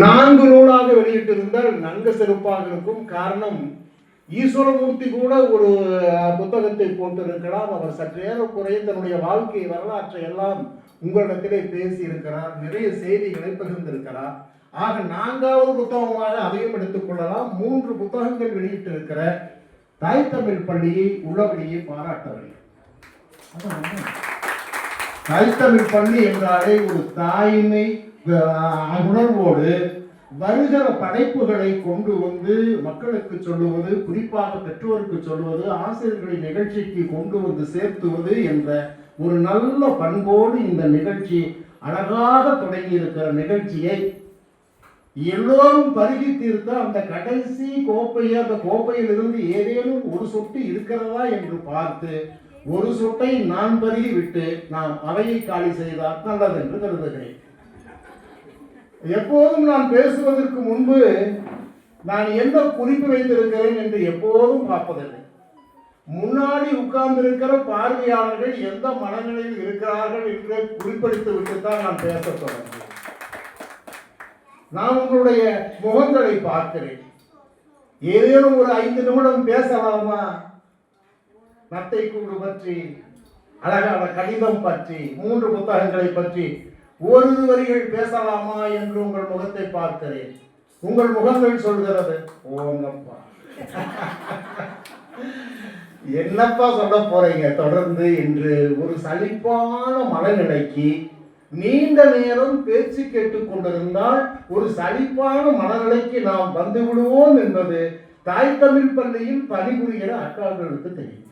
நான்கு நூலாக வெளியிட்டிருந்தால் நன்கு சிறப்பாக இருக்கும். காரணம் ஈஸ்வரமூர்த்தி கூட ஒரு புத்தகத்தை போட்டிருக்கலாம். அவர் சற்றேறக்குறைய தன்னுடைய வாழ்க்கை வரலாற்றை எல்லாம் உங்களிடத்திலே பேசியிருக்கிறார். நிறைய செய்திகளை பகிர்ந்திருக்கிறார். ஆக நான்காவது புத்தகமாக அதையும் எடுத்துக்கொள்ளலாம் மூன்று புத்தகங்கள் வெளியிட்டிருக்கிற தாய் தமிழ் பள்ளியை உள்ளபடியே பாராட்டவில்லை. தாய் தமிழ் பள்ளி என்றாலே ஒரு தாய்மை உணர்வோடு வருகிற படைப்புகளை கொண்டு வந்து மக்களுக்கு சொல்லுவது குறிப்பாக பெற்றோருக்கு சொல்லுவது ஆசிரியர்களின் நிகழ்ச்சிக்கு கொண்டு வந்து சேர்த்துவது என்ற ஒரு நல்ல பண்போடு இந்த நிகழ்ச்சி அழகாக தொடங்கி இருக்கிற நிகழ்ச்சியை எல்லோரும் பருகி தீர்த்த அந்த கடைசி கோப்பையை அந்த கோப்பையிலிருந்து ஏதேனும் ஒரு சொட்டு இருக்கிறதா என்று பார்த்து ஒரு சொட்டை நான் பருகி விட்டு நாம் அவையை காலி செய்தால் நல்லது என்று கருதுகிறேன். எப்போதும் நான் பேசுவதற்கு முன்பு நான் என்ன குறிப்பு வைத்திருக்கிறேன் என்று எப்போதும் பார்ப்பதில்லை. முன்னாடி உட்கார்ந்திருக்கிற பார்வையாளர்கள் எந்த மனநிலையில் இருக்கிறார்கள் என்று குறிப்பெடுத்து விட்டு தான் நான் பேசத் தொடங்குகிறேன் நான் உங்களுடைய முகங்களை பார்க்கிறேன். ஏதேனும் ஒரு ஐந்து நிமிடம் பேசலாமா? நத்தை கூடு பற்றி அழகான கடிதம் பற்றி மூன்று புத்தகங்களை பற்றி ஓரிரு வரிகள் பேசலாமா என்று உங்கள் முகத்தை பார்க்கிறேன். உங்கள் முகங்கள் சொல்கிறது ஓங்கப்பா. என்னப்பா சொல்ல போறீங்க? தொடர்ந்து என்று ஒரு சலிப்பான மனநிலைக்கு நீண்ட நேரம் பேச்சு கேட்டுக் கொண்டிருந்தால் ஒரு சலிப்பான மனநிலைக்கு நாம் வந்து விடுவோம் என்பது தாய் தமிழ் பள்ளியில் பணிபுரிகிற அக்காக்களுக்கு தெரியும்.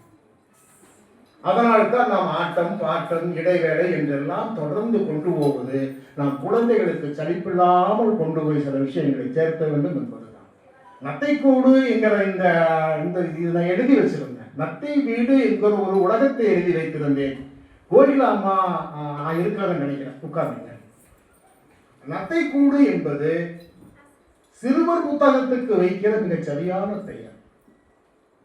அதனால்தான் நாம் ஆட்டம் பாட்டம் இடைவேளை என்றெல்லாம் தொடர்ந்து கொண்டு போவது நாம் குழந்தைகளுக்கு சலிப்பில்லாமல் கொண்டு போய் சில விஷயங்களை சேர்க்க வேண்டும் என்பதுதான். நத்தைக்கூடு என்கிற இந்த இந்த இது நான் எழுதி வச்சிருந்தேன். நத்தை வீடு என்கிற ஒரு உலகத்தை எழுதி வைத்திருந்தேன். கோகிலா அம்மா நான் இருக்கிறாங்கன்னு நினைக்கிறேன். உட்கார்ந்துங்க. நத்தைக்கூடு என்பது சிறுவர் புத்தகத்துக்கு வைக்கிற மிகச் சரியான பெயர்.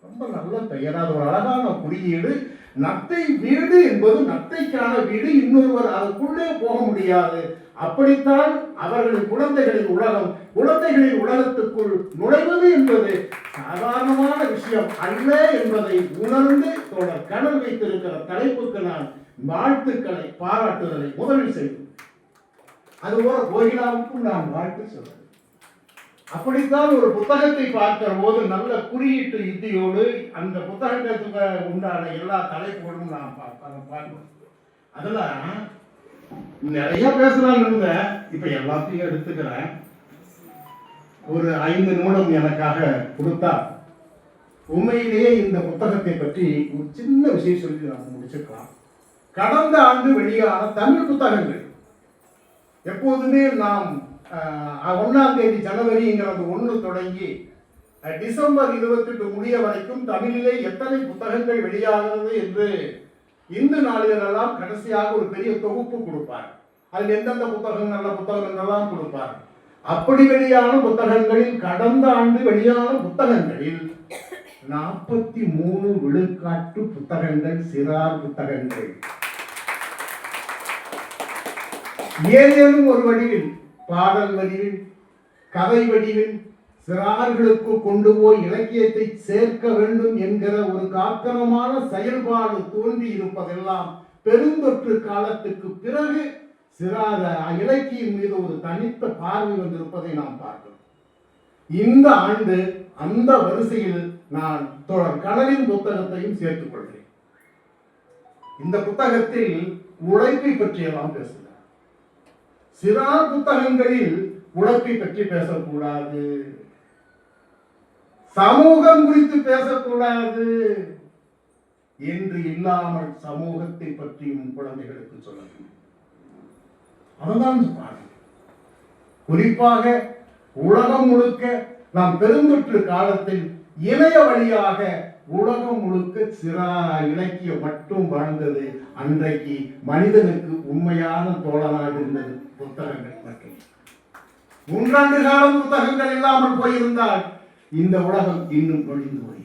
ரொம்ப நல்ல பெயர். அது ஒரு அழகான குறியீடு. நத்தை வீடு என்பது நத்தைக்கான வீடு இன்னொருவர் அதுக்குள்ளே போக முடியாது. அப்படித்தான் அவர்களின் குழந்தைகளின் உலகம். குழந்தைகளின் உலகத்துக்குள் நுழைவது என்பது சாதாரணமான விஷயம் அல்ல என்பதை உணர்ந்து தொடர் கனல் வைத்திருக்கிற தலைப்புக்கு நான் வாழ்த்துக்களை பாராட்டுதலை முதலில் செய்வேன். அதுபோல கோயிலாவுக்கும் நான் வாழ்த்து சொல்றேன். அப்படித்தான் ஒரு புத்தகத்தை பார்க்கிற போது நல்ல குறியீட்டு யுத்தியோடு அந்த புத்தகத்துக்கு உண்டான எல்லா தலைப்புகளும் நான் பார்ப்பேன் பார்க்கணும். அதுல நிறைய பேசலாம்னு இருந்தேன். இப்ப எல்லாத்தையும் எடுத்துக்கிறேன். ஒரு ஐந்து நிமிடம் எனக்காக கொடுத்தா உண்மையிலேயே இந்த புத்தகத்தை பற்றி ஒரு சின்ன விஷயம் சொல்லி நாம் முடிச்சுக்கலாம் கடந்த ஆண்டு வெளியான தமிழ் புத்தகங்கள். எப்போதுமே நாம் ஒன்றாம் தேதி தேதி ஜனவரிங்கிறது ஒன்று தொடங்கி டிசம்பர் இருபத்தெட்டு முடிய வரைக்கும் தமிழிலே எத்தனை புத்தகங்கள் வெளியாகிறது என்று இந்து நாளிதழெல்லாம் கடைசியாக ஒரு பெரிய தொகுப்பு கொடுப்பார். அதில் எந்தெந்த புத்தகம் நல்ல புத்தகம் கொடுப்பார். அப்படி வெளியான புத்தகங்களில் கடந்த ஆண்டு வெளியான புத்தகங்களில் நாற்பத்தி மூணு விழுக்காட்டு புத்தகங்கள் சிறார் புத்தகங்கள். ஏதேனும் ஒரு வழியில் பாடல் வடிவில் கதை வடிவில் சிறார்களுக்கு கொண்டு போய் இலக்கியத்தை சேர்க்க வேண்டும் என்கிற ஒரு காத்தனமான செயல்பாடு தோன்றி இருப்பதெல்லாம் பெருந்தொற்று காலத்துக்கு பிறகு சிறார இலக்கியம் மீது ஒரு தனித்த பார்வை வந்திருப்பதை நாம் பார்க்கிறோம் இந்த ஆண்டு அந்த வரிசையில் நான் தொடர் கடலின் புத்தகத்தையும் சேர்த்துக் கொள்கிறேன். இந்த புத்தகத்தில் உழைப்பை பற்றியெல்லாம் பேசுகிறேன். சிறா புத்தகங்களில் உழைப்பை பற்றி பேசக்கூடாது. சமூகம் குறித்து பேசக்கூடாது என்று இல்லாமல் சமூகத்தை பற்றியும் குழந்தைகளுக்கு சொல்ல வேண்டும் அதுதான் பாருங்க குறிப்பாக உலகம் முழுக்க நாம் பெருந்தொற்று காலத்தில் இணைய வழியாக உலகம் முழுக்க சிறா இலக்கியம் மட்டும் வாழ்ந்தது அன்றைக்கு மனிதனுக்கு உண்மையான தோழனாக இருந்தது புத்தகங்கள் மட்டும். மூன்றாண்டு காலம் புத்தகங்கள் இல்லாமல் போயிருந்தால் இந்த உலகம் இன்னும் ஒழிந்து போய்